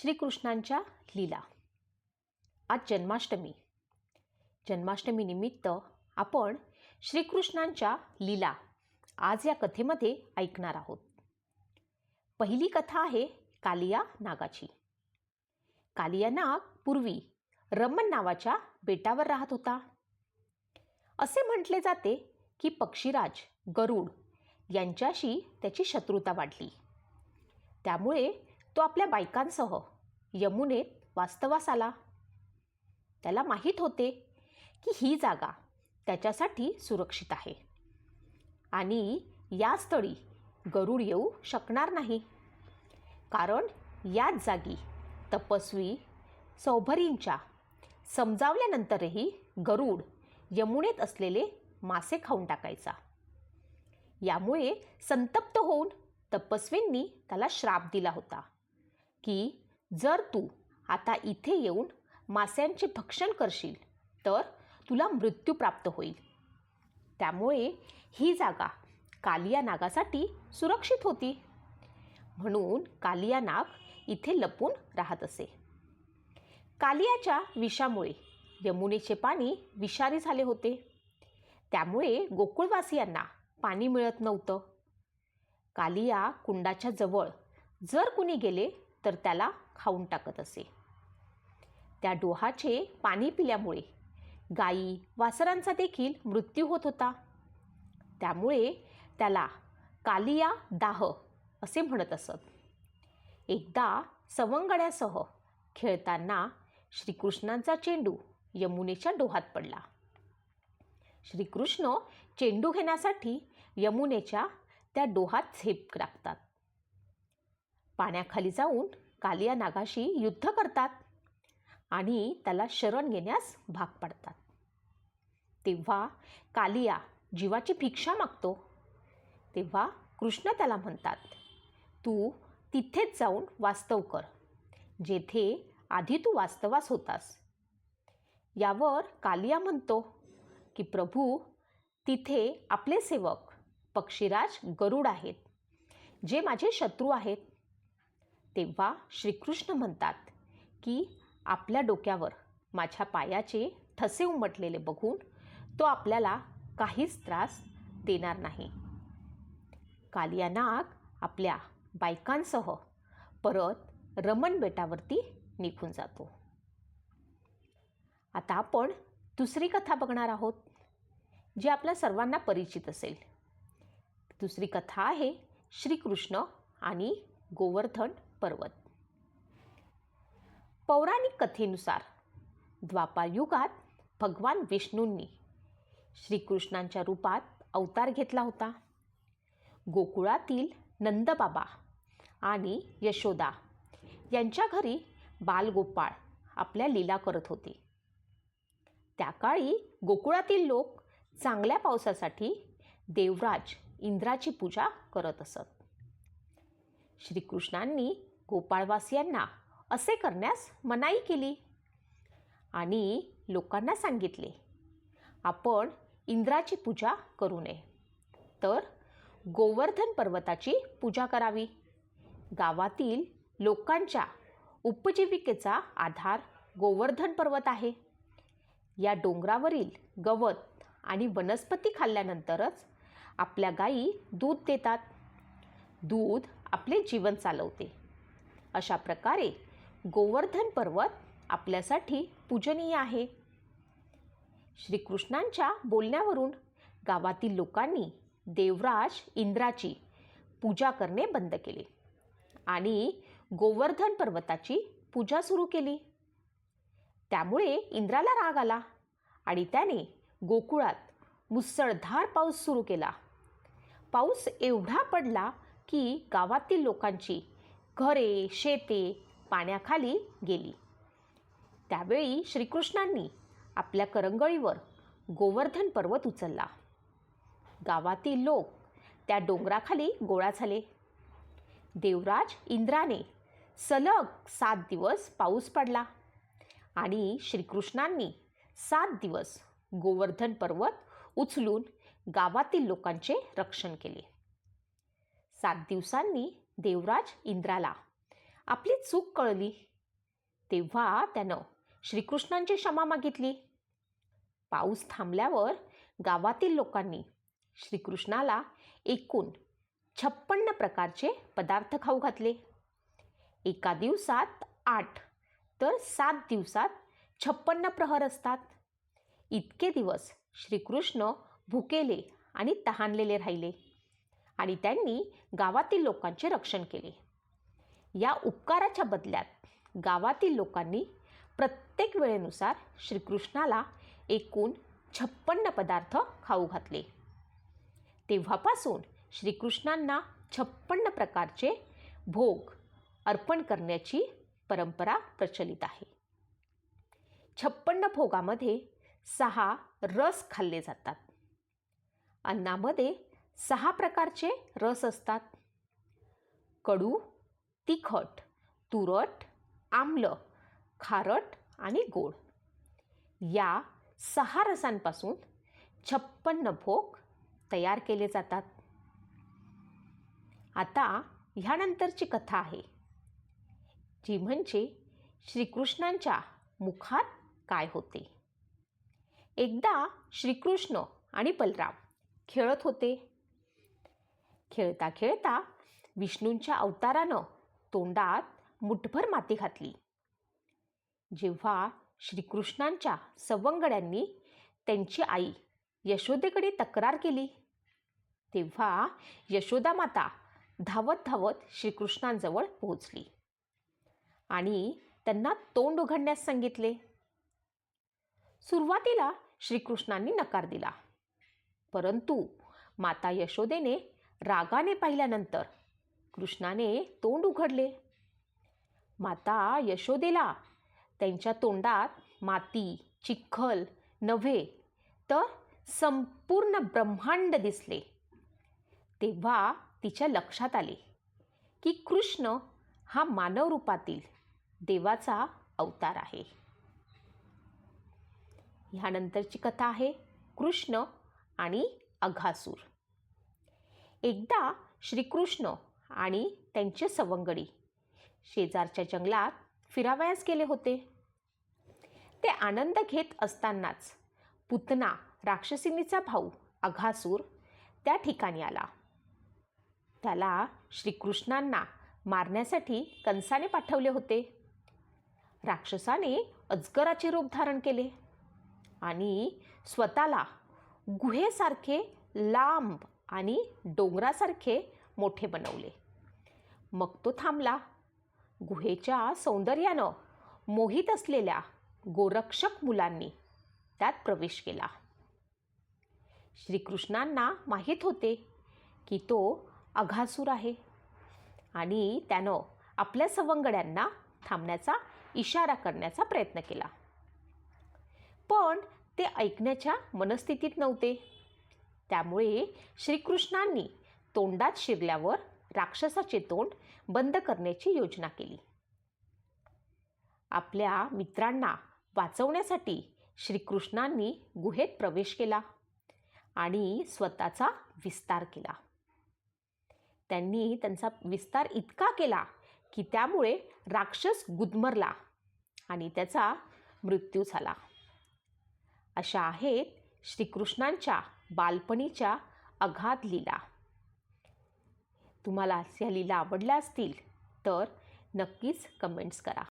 श्रीकृष्णांच्या लीला. आज जन्माष्टमी. जन्माष्टमीनिमित्त आपण श्रीकृष्णांच्या लीला आज या कथेमध्ये ऐकणार आहोत. पहिली कथा आहे कालिया नागाची. कालिया नाग पूर्वी रमन नावाच्या बेटावर राहत होता. असे म्हटले जाते की पक्षीराज गरुड यांच्याशी त्याची शत्रुता वाढली. त्यामुळे तो आपल्या बायकांसह यमुनेत वास्तवास आला त्याला माहीत होते की ही जागा त्याच्यासाठी सुरक्षित आहे. आणि या स्थळी गरुड येऊ शकणार नाही. कारण याच जागी तपस्वी सौभरींच्या समजावल्यानंतरही गरुड यमुनेत असलेले मासे खाऊन टाकायचा. यामुळे संतप्त होऊन तपस्वींनी त्याला श्राप दिला होता. की जर तू आता इथे येऊन मास्यांचे भक्षण करशील तर तुला मृत्यू प्राप्त होईल. त्यामुळे ही जागा कालिया नागासाठी सुरक्षित होती. म्हणून कालिया नाग इथे लपून राहत असे. कालियाच्या विषामुळे यमुनेचे पाणी विषारी झाले होते. त्यामुळे गोकुळवासियांना पाणी मिळत नव्हतं. कालिया कुंडाच्या जवळ जर कुणी गेले तर त्याला खाऊन टाकत असे. त्या डोहाचे पाणी पिल्यामुळे गायी वासरांचा देखील मृत्यू होत होता. त्यामुळे त्याला कालिया दाह असे म्हणत असत. एकदा सवंगड्यासह खेळताना श्रीकृष्णांचा चेंडू यमुनेच्या डोहात पडला. श्रीकृष्ण चेंडू घेण्यासाठी यमुनेच्या त्या डोहात झेप टाकतात पाण्याखाली जाऊन कालिया नागाशी युद्ध करतात आणि त्याला शरण घेण्यास भाग पाडतात. तेव्हा कालिया जीवाची भिक्षा मागतो. तेव्हा कृष्ण त्याला म्हणतात तू तिथेच जाऊन वास्तव कर जेथे आधी तू वास्तवास होतास यावर कालिया म्हणतो की प्रभू तिथे आपले सेवक पक्षीराज गरुड आहेत जे माझे शत्रू आहेत. तेव्हा श्रीकृष्ण म्हणतात की आपल्या डोक्यावर माझ्या पायाचे ठसे उमटलेले बघून तो आपल्याला काहीच त्रास देणार नाही. कालिया नाग आपल्या बायकांसह परत रमण बेटावरती निघून जातो. आता आपण दुसरी कथा बघणार आहोत जी आपल्या सर्वांना परिचित असेल. दुसरी कथा आहे श्रीकृष्ण आणि गोवर्धन पर्वत. पौराणिक कथेनुसार द्वापार युगात भगवान विष्णूंनी श्रीकृष्णांच्या रूपात अवतार घेतला होता. गोकुळातील नंदबाबा आणि यशोदा यांच्या घरी बालगोपाळ आपल्या लीला करत होते. त्या काळी गोकुळातील लोक चांगल्या पावसासाठी देवराज इंद्राची पूजा करत असत. श्रीकृष्णांनी गोपाळवासियांना असे करण्यास मनाई केली आणि लोकांना सांगितले आपण इंद्राची पूजा करू नये. तर गोवर्धन पर्वताची पूजा करावी. गावातील लोकांच्या उपजीविकेचा आधार गोवर्धन पर्वत आहे. या डोंगरावरील गवत आणि वनस्पती खाल्ल्यानंतरच आपल्या गायी दूध देतात. दूध आपले जीवन चालवते. अशा प्रकारे गोवर्धन पर्वत आपल्यासाठी पूजनीय आहे. श्रीकृष्णांच्या बोलण्यावरून गावातील लोकांनी देवराज इंद्राची पूजा करणे बंद केले आणि गोवर्धन पर्वताची पूजा सुरू केली. त्यामुळे इंद्राला राग आला आणि त्याने गोकुळात मुसळधार पाऊस सुरू केला. पाऊस एवढा पडला की गावातील लोकांची घरे शेते पाण्याखाली गेली. त्यावेळी श्रीकृष्णांनी आपल्या करंगळीवर गोवर्धन पर्वत उचलला. गावातील लोक त्या डोंगराखाली गोळा झाले. देवराज इंद्राने सलग सात दिवस पाऊस पडला आणि श्रीकृष्णांनी सात दिवस गोवर्धन पर्वत उचलून गावातील लोकांचे रक्षण केले. सात दिवसांनी देवराज इंद्राला. आपली चूक कळली. तेव्हा त्यानं श्रीकृष्णांची क्षमा मागितली. पाऊस थांबल्यावर गावातील लोकांनी श्रीकृष्णाला एकूण छप्पन्न प्रकारचे पदार्थ खाऊ घातले. एका दिवसात आठ तर सात दिवसात छप्पन्न प्रहर असतात. इतके दिवस श्रीकृष्ण भुकेले आणि तहानलेले राहिले. आणि त्यांनी गावातील लोकांचे रक्षण केले. या उपकाराच्या बदल्यात गावातील लोकांनी प्रत्येक वेळेनुसार श्रीकृष्णाला एकूण छप्पन्न पदार्थ खाऊ घातले. तेव्हापासून श्रीकृष्णांना छप्पन्न प्रकारचे भोग अर्पण करण्याची परंपरा प्रचलित आहे. छप्पन्न भोगामध्ये सहा रस खाल्ले जातात. अन्नामध्ये सहा प्रकारचे रस असतात. कडू तिखट तुरट आम्ल खारट आणि गोड. या सहा रसांपासून छप्पन्न भोग तयार केले जातात. आता ह्यानंतरची कथा आहे जी म्हणजे श्रीकृष्णांच्या मुखात काय होते. एकदा श्रीकृष्ण आणि बलराम खेळत होते. खेळता खेळता विष्णूंच्या अवतारानं तोंडात मुठभर माती घातली. जेव्हा श्रीकृष्णांच्या सवंगड्यांनी त्यांची आई यशोदेकडे तक्रार केली तेव्हा यशोदा माता धावत धावत श्रीकृष्णांजवळ पोहोचली आणि त्यांना तोंड उघडण्यास सांगितले. सुरुवातीला श्रीकृष्णांनी नकार दिला परंतु माता यशोदेने रागाने पाहिल्यानंतर कृष्णाने तोंड उघडले. माता यशोदेला त्यांच्या तोंडात माती चिखल नव्हे तर संपूर्ण ब्रह्मांड दिसले. तेव्हा तिच्या लक्षात आले की कृष्ण हा मानव रूपातील देवाचा अवतार आहे. ह्यानंतरची कथा आहे कृष्ण आणि अघासूर एकदा श्रीकृष्ण आणि त्यांचे सवंगडी शेजारच्या जंगलात फिरावयास गेले होते. ते आनंद घेत असतानाच पुतना राक्षसिनीचा भाऊ अघासूर त्या ठिकाणी आला. त्याला श्रीकृष्णांना मारण्यासाठी कंसाने पाठवले होते. राक्षसाने अजगराचे रूप धारण केले आणि स्वतःला गुहेसारखे लांब आणि डोंगरासारखे मोठे बनवले. मग तो थांबला. गुहेच्या सौंदर्यानं मोहित असलेल्या गोरक्षक मुलांनी त्यात प्रवेश केला. श्रीकृष्णांना माहीत होते की तो अघासूर आहे आणि त्यानं आपल्या सवंगड्यांना थांबण्याचा इशारा करण्याचा प्रयत्न केला. पण ते ऐकण्याच्या मनस्थितीत नव्हते. त्यामुळे श्रीकृष्णांनी तोंडात शिरल्यावर राक्षसाचे तोंड बंद करण्याची योजना केली. आपल्या मित्रांना वाचवण्यासाठी श्रीकृष्णांनी गुहेत प्रवेश केला आणि स्वतःचा विस्तार केला. त्यांनी त्यांचा विस्तार इतका केला की त्यामुळे राक्षस गुदमरला आणि त्याचा मृत्यू झाला. अशा आहेत श्रीकृष्णांच्या बालपणीच्या अगाध लीला तुम्हाला या लीला आवडल्या असतील तर नक्कीच कमेंट्स करा.